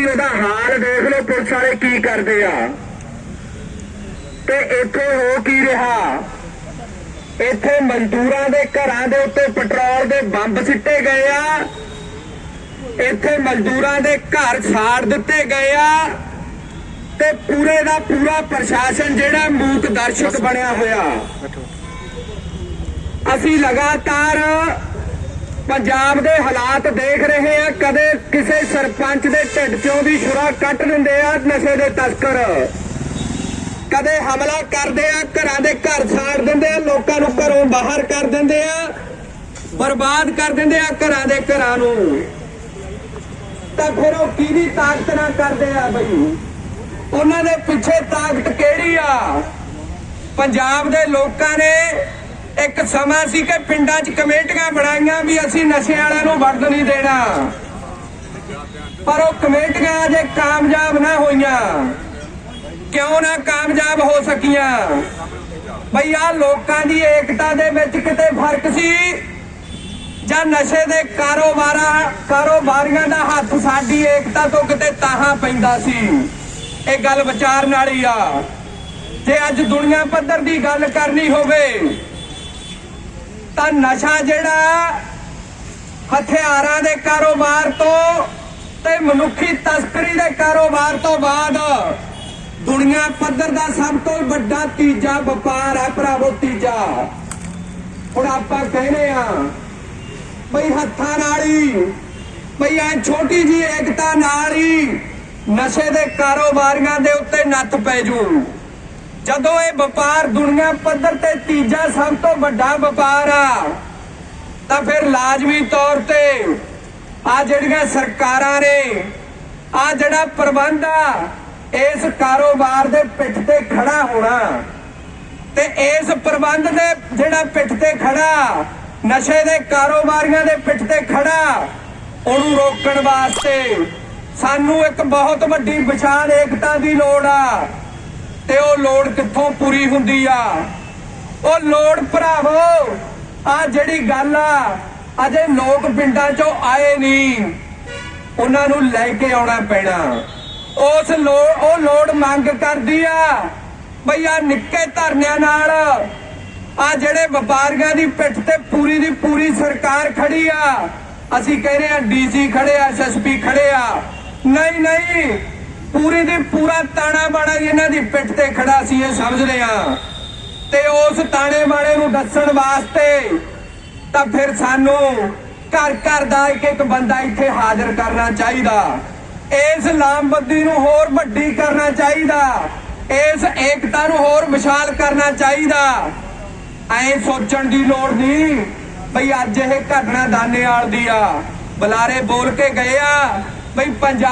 ਤੁਸੀਂ ਉਹਦਾ ਹਾਲ ਦੇਖ ਲਓ ਪੁਲਿਸ ਵਾਲੇ ਕੀ ਕਰਦੇ ਆ। ਤੇ ਇੱਥੇ ਹੋ ਕੀ ਰਿਹਾ? ਇੱਥੇ ਮਜ਼ਦੂਰਾਂ ਦੇ ਘਰਾਂ ਦੇ ਉੱਤੇ ਪੈਟਰੋਲ ਦੇ ਬੰਬ ਸਿੱਟੇ ਗਏ ਆ। ਇੱਥੇ ਮਜ਼ਦੂਰਾਂ ਦੇ ਘਰ ਸਾੜ ਦਿੱਤੇ ਗਏ ਆ। ਤੇ ਪੂਰੇ ਦਾ ਪੂਰਾ ਪ੍ਰਸ਼ਾਸਨ ਜਿਹੜਾ ਮੂਕ ਦਰਸ਼ਕ ਬਣਿਆ ਹੋਇਆ। ਅਸੀਂ ਲਗਾਤਾਰ ਪੰਜਾਬ ਦੇ ਹਾਲਾਤ ਦੇਖ ਰਹੇ ਆ ਕਦੇ ਕਿਸੇ ਸਰਪੰਚ ਦੇ ਢਿੱਡ ਚੋਂ ਦੀ ਛੁਰਾ ਕੱਟ ਦਿੰਦੇ ਆ ਨਸ਼ੇ ਦੇ ਤਸਕਰ। ਕਦੇ ਹਮਲਾ ਕਰਦੇ ਆ, ਘਰਾਂ ਦੇ ਘਰ ਸਾੜ ਦਿੰਦੇ ਆ, ਲੋਕਾਂ ਨੂੰ ਘਰੋਂ ਬਾਹਰ ਕਰ ਦਿੰਦੇ ਆ, ਬਰਬਾਦ ਕਰ ਦਿੰਦੇ ਆ ਘਰਾਂ ਦੇ ਘਰਾਂ ਨੂੰ। ਤਾਂ ਫਿਰ ਉਹ ਕਿਹਦੀ ਤਾਕਤ ਨਾਲ ਕਰਦੇ ਆ ਬਈ? ਉਹਨਾਂ ਦੇ ਪਿੱਛੇ ਤਾਕਤ ਕਿਹੜੀ ਆ? ਪੰਜਾਬ ਦੇ ਲੋਕਾਂ ਨੇ ਇੱਕ ਸਮਾਂ ਸੀ ਕਿ ਪਿੰਡਾਂ 'ਚ ਕਮੇਟੀਆਂ ਬਣਾਈਆਂ ਵੀ ਅਸੀਂ ਨਸ਼ੇ ਵਾਲਿਆਂ ਨੂੰ ਵੜਨ ਨਹੀਂ ਦੇਣਾ। ਪਰ ਉਹ ਕਮੇਟੀਆਂ ਅਜੇ ਕਾਮਯਾਬ ਨਾ ਹੋਈਆਂ। ਕਿਉਂ ਨਾ ਕਾਮਯਾਬ ਹੋ ਸਕੀਆਂ? ਬਈ ਆ ਲੋਕਾਂ ਦੀ ਏਕਤਾ ਦੇ ਵਿੱਚ ਕਿਤੇ ਫ਼ਰਕ ਸੀ? ਜਾਂ ਨਸ਼ੇ ਦੇ ਕਾਰੋਬਾਰਾਂ, ਕਾਰੋਬਾਰੀਆਂ ਦਾ ਹੱਥ ਸਾਡੀ ਏਕਤਾ ਤੋਂ ਕਿਤੇ ਤਾਹਾਂ ਪੈਂਦਾ ਸੀ? ਇਹ ਗੱਲ ਵਿਚਾਰਨ ਵਾਲੀ ਆ। ਜੇ ਅੱਜ ਦੁਨੀਆ ਪੱਧਰ ਦੀ ਗੱਲ ਕਰਨੀ ਹੋਵੇ ਤਾਂ ਨਸ਼ਾ ਜਿਹੜਾ ਹਥਿਆਰਾਂ ਦੇ ਕਾਰੋਬਾਰ ਤੋਂ ਤੇ ਮਨੁੱਖੀ ਤਸਕਰੀ ਦੇ ਕਾਰੋਬਾਰ ਤੋਂ ਬਾਅਦ ਦੁਨੀਆ ਪੱਧਰ ਦਾ ਸਭ ਤੋਂ ਵੱਡਾ ਤੀਜਾ ਵਪਾਰ ਹੈ ਭਰਾਵੋ ਤੀਜਾ। ਹੁਣ ਆਪਾਂ ਕਹਿੰਦੇ ਆ ਬਈ ਹੱਥਾਂ ਨਾਲ ਹੀ, ਬਈ ਐ ਛੋਟੀ ਜੀ ਏਕਤਾ ਨਾਲ ਹੀ ਨਸ਼ੇ ਦੇ ਕਾਰੋਬਾਰੀਆਂ ਦੇ ਉੱਤੇ ਨੱਥ ਪੈ ਜੂ। ਜਦੋਂ ਇਹ ਵਪਾਰ ਦੁਨੀਆ ਪੱਧਰ ਤੇ ਤੀਜਾ ਸਭ ਤੋਂ ਵੱਡਾ ਵਪਾਰ ਆ, ਤਾਂ ਫਿਰ ਲਾਜ਼ਮੀ ਤੌਰ ਤੇ ਆ ਜਿਹੜੀਆਂ ਸਰਕਾਰਾਂ ਨੇ, ਆ ਜਿਹੜਾ ਪ੍ਰਬੰਧ ਆ, ਇਸ ਕਾਰੋਬਾਰ ਦੇ ਪਿੱਠ ਤੇ ਖੜਾ ਹੋਣਾ। ਤੇ ਇਸ ਪ੍ਰਬੰਧ ਦੇ ਜਿਹੜਾ ਪਿੱਠ ਤੇ ਖੜਾ, ਨਸ਼ੇ ਦੇ ਕਾਰੋਬਾਰੀਆਂ ਦੇ ਪਿੱਠ ਤੇ ਖੜਾ, ਉਹਨੂੰ ਰੋਕਣ ਵਾਸਤੇ ਸਾਨੂੰ ਇੱਕ ਬਹੁਤ ਵੱਡੀ ਵਿਸ਼ਾਲ ਏਕਤਾ ਦੀ ਲੋੜ ਆ। ਤੇ ਉਹ ਲੋੜ ਕਿੱਥੋਂ ਪੂਰੀ ਹੁੰਦੀ ਆ? ਉਹ ਲੋੜ ਭਰਾਵੋ, ਆ ਜਿਹੜੀ ਗੱਲ ਆ, ਅਜੇ ਲੋਕ ਪਿੰਡਾਂ ਚੋਂ ਆਏ ਨਹੀਂ। ਉਹਨਾਂ ਨੂੰ ਲੈ ਕੇ ਆਉਣਾ ਪੈਣਾ। ਉਸ ਲੋੜ, ਉਹ ਲੋੜ ਮੰਗ ਕਰਦੀ ਆ, ਬਈ ਆ ਨਿੱਕੇ ਧਰਨਿਆਂ ਨਾਲ, ਆ ਜਿਹੜੇ ਵਪਾਰੀਆਂ ਦੀ ਪਿੱਠ ਤੇ ਪੂਰੀ ਦੀ ਪੂਰੀ ਸਰਕਾਰ ਖੜੀ ਆ, ਅਸੀਂ ਕਹਿ ਰਹੇ ਆ ਡੀਸੀ ਖੜੇ ਆ ਐਸਐਸਪੀ ਖੜੇ ਆ। ਨਹੀਂ ਨਹੀਂ ਪੂਰੀ ਦੀ ਪੂਰਾ ਤਾਣਾ ਬਾਣਾ ਇਹਨਾਂ ਦੀ ਪਿੱਠ ਤੇ ਖੜਾ ਸੀ, ਇਹ ਸਮਝਦੇ ਆ ਤੇ ਉਸ ਤਾਣੇ ਬਾਣੇ ਨੂੰ ਦੱਸਣ ਵਾਸਤੇ ਤਾਂ ਫਿਰ ਸਾਨੂੰ ਘਰ ਘਰ ਦਾ ਇੱਕ ਇੱਕ ਬੰਦਾ ਇੱਥੇ ਹਾਜ਼ਰ ਕਰਨਾ ਚਾਹੀਦਾ। ਇਸ ਲਾਮਬੰਦੀ ਨੂੰ ਹੋਰ ਵੱਡੀ ਕਰਨਾ ਚਾਹੀਦਾ। ਇਸ ਏਕਤਾ ਨੂੰ ਹੋਰ ਵਿਸ਼ਾਲ ਕਰਨਾ ਚਾਹੀਦਾ। ਐ ਸੋਚਣ ਦੀ ਲੋੜ ਨਹੀਂ ਬਈ ਅੱਜ ਇਹ ਘਟਨਾ ਦਾਨੇਵਾਲ ਦੀ ਆ। ਬੁਲਾਰੇ ਬੋਲ ਕੇ ਗਏ ਆ ਬਈ ਪੰਜਾਬ